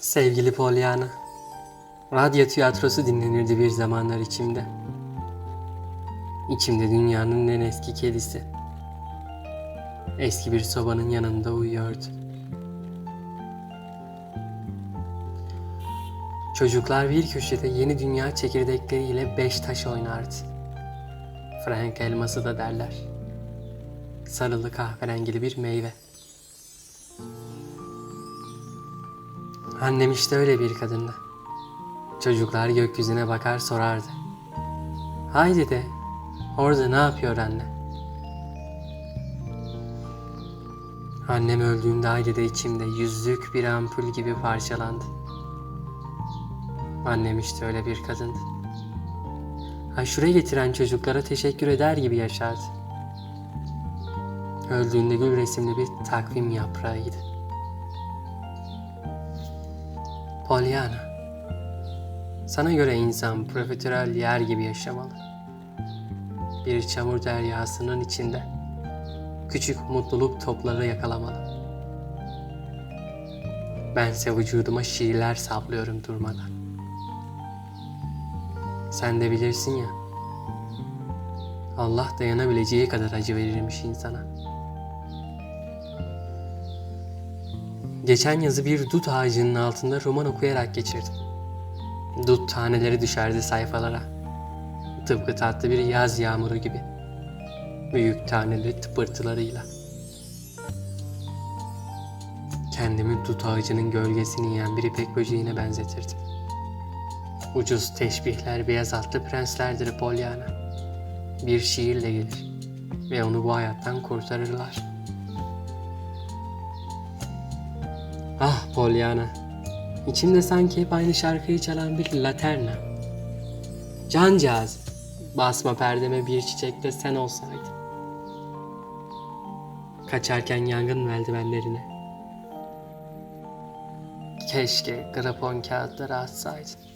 Sevgili Pollyanna, radyo tiyatrosu dinlenirdi bir zamanlar içimde. İçimde dünyanın en eski kedisi. Eski bir sobanın yanında uyuyordu. Çocuklar bir köşede yeni dünya çekirdekleriyle beş taş oynardı. Frank elması da derler. Sarılı kahverengili bir meyve. Annem işte öyle bir kadındı. Çocuklar gökyüzüne bakar sorardı. Haydi de orada ne yapıyor anne? Annem öldüğünde haydi de içimde yüzlük bir ampul gibi parçalandı. Annem işte öyle bir kadındı. Aşure getiren çocuklara teşekkür eder gibi yaşardı. Öldüğünde gül resimli bir takvim yaprağıydı. Pollyanna. Sana göre insan profiterol yer gibi yaşamalı. Bir çamur deryasının içinde küçük mutluluk topları yakalamalı. Bense vücuduma şiirler saplıyorum durmadan. Sen de bilirsin ya. Allah dayanabileceği kadar acı verirmiş insana. Geçen yazı bir dut ağacının altında roman okuyarak geçirdim. Dut taneleri düşerdi sayfalara. Tıpkı tatlı bir yaz yağmuru gibi. Büyük taneli tıpırtılarıyla. Kendimi dut ağacının gölgesini yiyen bir ipek böceğine benzetirdim. Ucuz teşbihler beyaz atlı prenslerdir Pollyanna. Bir şiirle gelir ve onu bu hayattan kurtarırlar. Ah Pollyanna, içimde sanki hep aynı şarkıyı çalan bir laterna. Cancağız, basma perdeme bir çiçekte sen olsaydın. Kaçarken yangın merdivenlerine. Keşke grafon kağıtları atsaydın.